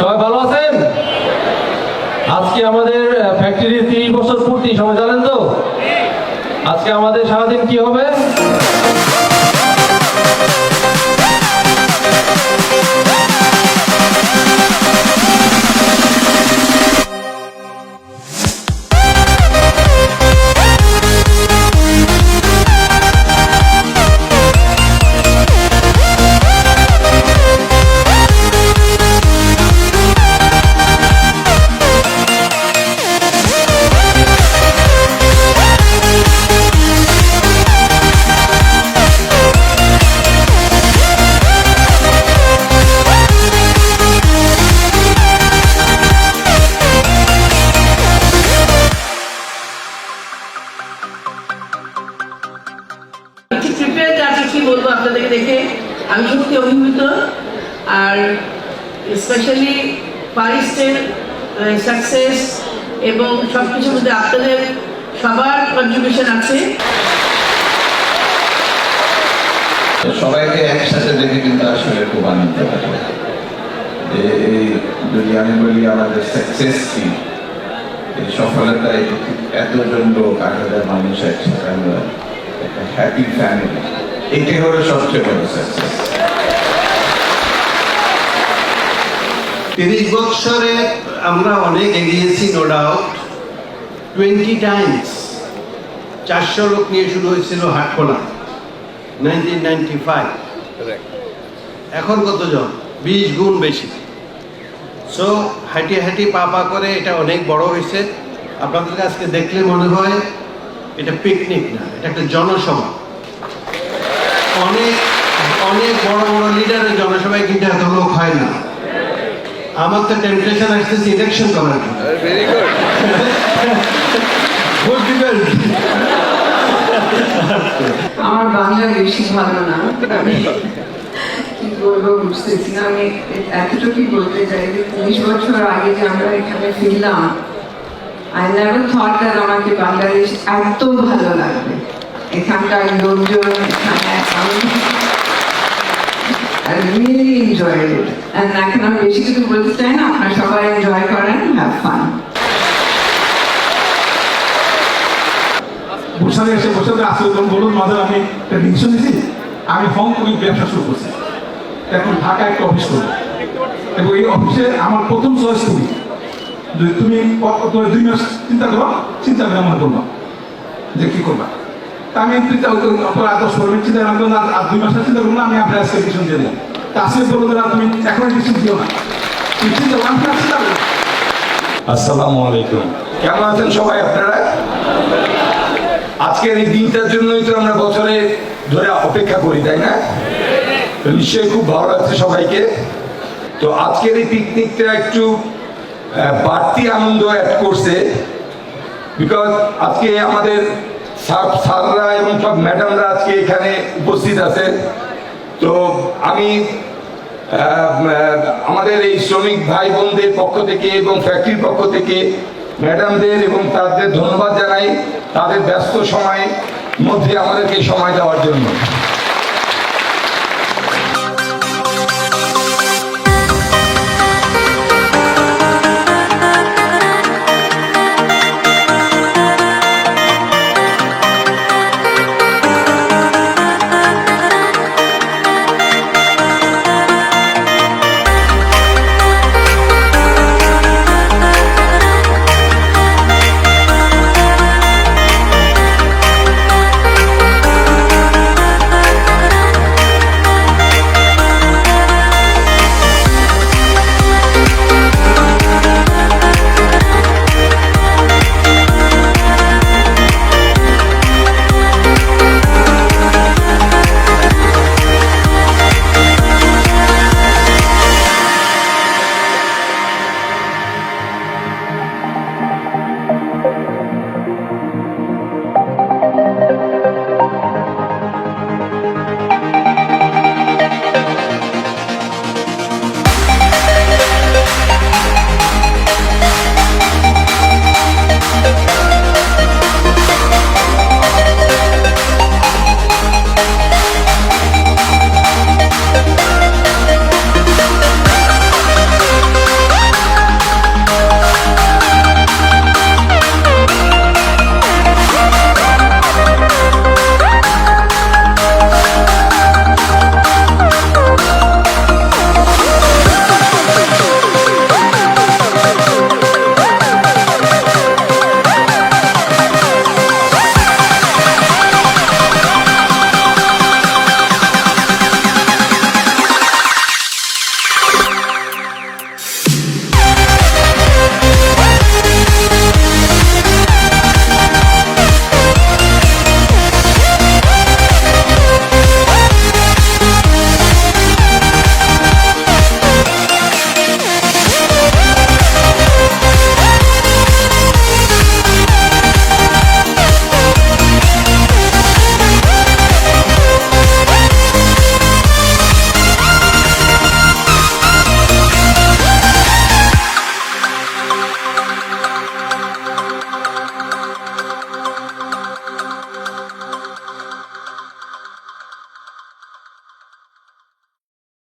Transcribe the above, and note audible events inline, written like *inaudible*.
সবাই ভালো আছেন? আজকে আমাদের ফ্যাক্টরির তিরিশ বছর পূর্তি, সবাই জানেন তো? আজকে আমাদের সারাদিন কি হবে? বলব আপনাদেরকে দেখে? আমি সত্যি অভিভূত। আর স্পেশালি পারিসের সাকসেস এবং সব কিছুর মধ্যে আপনাদের সবার কন্ট্রিবিউশন আছে। সবাইকে একসাথে দেখে কিন্তু আসলে খুব আনন্দ লাগে। যে যদি আমি বলি আমাদের সাকসেস কি এই সফলতায় এতজন লোক, আট হাজার মানুষ একসাথে আমরা একটা হ্যাপি ফ্যামিলি এটাই হলো সবচেয়ে বড় সাকসেস তিরিশ বৎসরে আমরা অনেক এগিয়েছি নো ডাউট টোয়েন্টি টাইমস চারশো লোক নিয়ে শুরু হয়েছিল হাটখোলা নাইনটিন নাইনটি ফাইভ এখন কতজন? বিশ গুণ বেশি। সো হাঁটি হাঁটি পা পা করে এটা অনেক বড় হয়েছে। আপনাদের আজকে দেখলে মনে হয় এটা পিকনিক না এটা একটা জনসভা। অনেক অনেক বড় বড় লিডারের জনসভায় কিন্তু এত লোক হয় না। আমার তো টেম্পটেশন আসতেছে ইলেকশন করার *laughs* আমার বাংলা বেশি ভালো না। আমি কি বলব বুঝতেছি না। আমি এতটুকুই বলতে চাই যে তিরিশ বছর আগে যে আমরা এখানে ফিরলাম আই নেভার থট দ্যাট আমাকে বাংলাদেশ এত ভালো লাগবে। এখানকার লোকজন আমি ব্যবসা শুরু করছি। এখন একটা অফিস করব এই আমার প্রথম চয়েস তুমি। তুমি দুই মাস চিন্তা করো, চিন্তা করে আমার বলবা যে কি করবা। আমি আদর্শ চিন্তা করলাম আর দুই মাস চিন্তা না, আমি আপনার আজকে ডিসিশন দিয়ে দিলাম তা আসলে বলব তুমি এখন ডিসিশন দিও না। চিন্তা আসসালামু আলাইকুম। কেমন আছেন সবাই আপনারা? আজকের এই দিনটার জন্যই তো আমরা বছরে ধরে অপেক্ষা করি, তাই না? নিশ্চয়ই খুব ভালো লাগছে সবাইকে। তো আজকের এই পিকনিকটা একটু বাড়তি আনন্দ অ্যাড করছে বিকজ আজকে আমাদের স্যার স্যাররা এবং সব ম্যাডামরা আজকে এখানে উপস্থিত আছে। তো আমি আমাদের এই শ্রমিক ভাই বোনদের পক্ষ থেকে এবং ফ্যাক্টরির পক্ষ থেকে ম্যাডামদের এবং তাদের ধন্যবাদ জানাই তাদের ব্যস্ত সময়ের মধ্যে আমাদেরকে সময় দেওয়ার জন্য।